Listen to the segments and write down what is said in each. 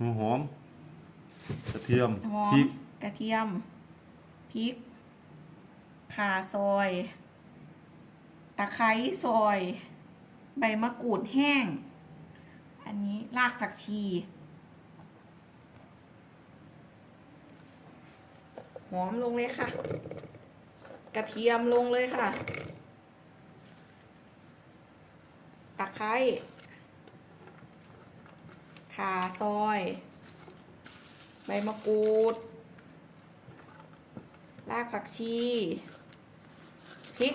หัวหอมกระเทียมหอพริมกกระเทียมพริกข่าซอย ตะไคร้ซอย ใบมะกรูดแห้ง อันนี้รากผักชี หอมลงเลยค่ะ กระเทียมลงเลยค่ะ ตะไคร้ ข่าซอย ใบมะกรูด รากผักชี พริก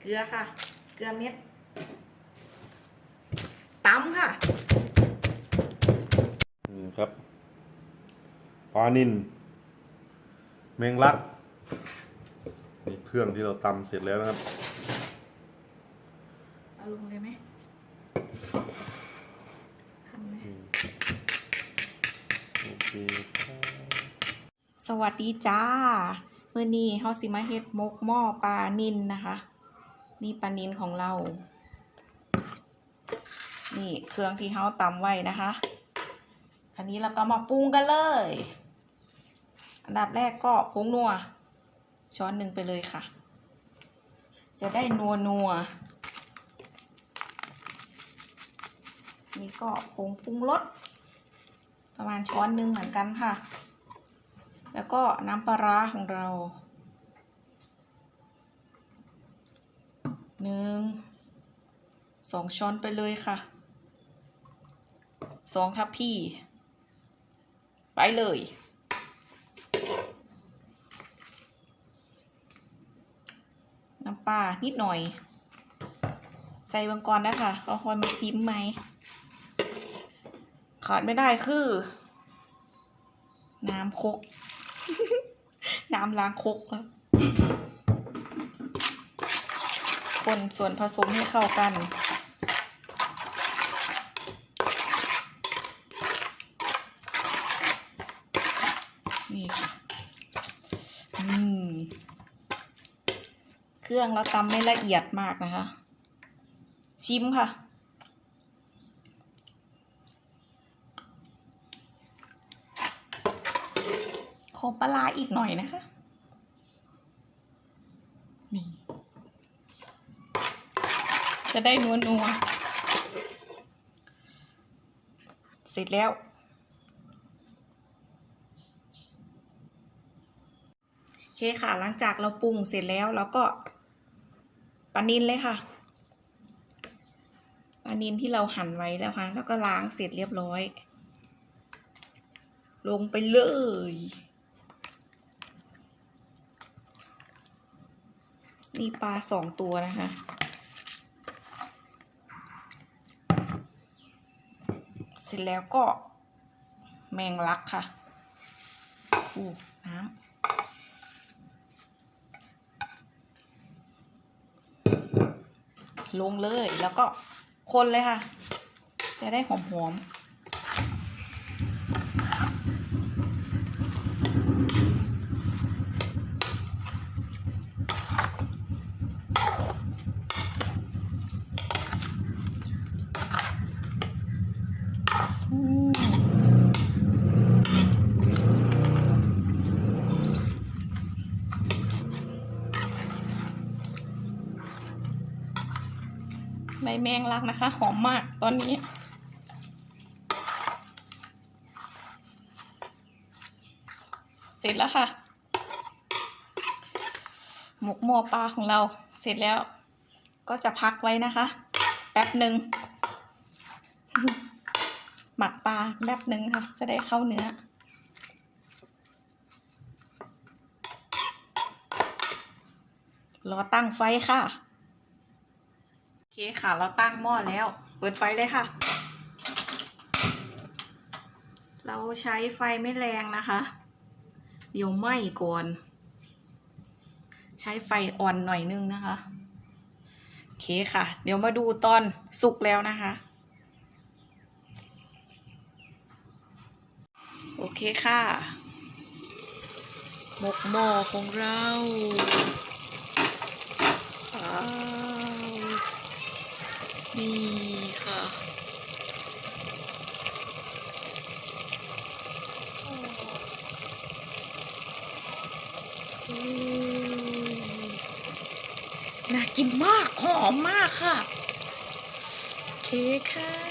เกลือค่ะ เกลือเม็ดตำค่ะ นี่ครับปลานินแมงลัก นี่เครื่องที่เราตำเสร็จแล้วนะครับ ลงเลยไหมทำไหมโอเคสวัสดีจ้าเมื่อนี้เฮาสิมาเฮ็ดมกหม้อปลานินนะคะ นี่ปลานินของเรา นี่เครื่องที่เฮาตำไว้นะคะอันนี้เราก็มาปรุงกันเลย อันดับแรกก็ผงนัวช้อนหนึ่งไปเลยค่ะ จะได้นัวนัว นี่ก็ผงปรุงรสประมาณช้อนหนึ่งเหมือนกันค่ะ แล้วก็น้ำปลาร้าของเราหนึ่งสองช้อนไปเลยค่ะสองทัพพี่ ไปเลย น้ำปลานิดหน่อย ใส่บางกรนะคะเอาคอยมาซิมไหม ขาดไม่ได้คือ น้ำคก น้ำล้างคกครับคนส่วนผสมให้เข้ากัน นี่ค่ะอืม เครื่องเราตำไม่ละเอียดมากนะคะ ชิมค่ะ ขอปลาอีกหน่อยนะคะ นี่ จะได้นัวนัวๆเสร็จแล้ว โอเคค่ะ หลังจากเราปรุงเสร็จแล้วเราก็ปลานินเลยค่ะปลานินที่เราหั่นไว้แล้วค่ะ แล้วก็ล้างเสร็จเรียบร้อย ลงไปเลย นี่ปลาสองตัวนะคะ เสร็จแล้วก็แมงลักค่ะอู้น้ำลงเลยแล้วก็คนเลยค่ะ จะได้หอมๆ ใบแมงลักนะคะ หอมมากตอนนี้ เสร็จแล้วค่ะ หมกหม้อปลาของเราเสร็จแล้ว ก็จะพักไว้นะคะ แป๊บหนึ่งหมักปลาแป๊บหนึ่งค่ะ จะได้เข้าเนื้อรอตั้งไฟค่ะ เคค่ะ เราตั้งหม้อแล้ว เปิดไฟเลยค่ะ เราใช้ไฟไม่แรงนะคะ เดี๋ยวไหม้ก่อน ใช้ไฟอ่อนหน่อยนึงนะคะ โอเคค่ะ เดี๋ยวมาดูตอนสุกแล้วนะคะ โอเคค่ะหมกหม้อของเราว้า นี่ค่ะอืมน่ากินมาก หอมมากค่ะ โอเคค่ะ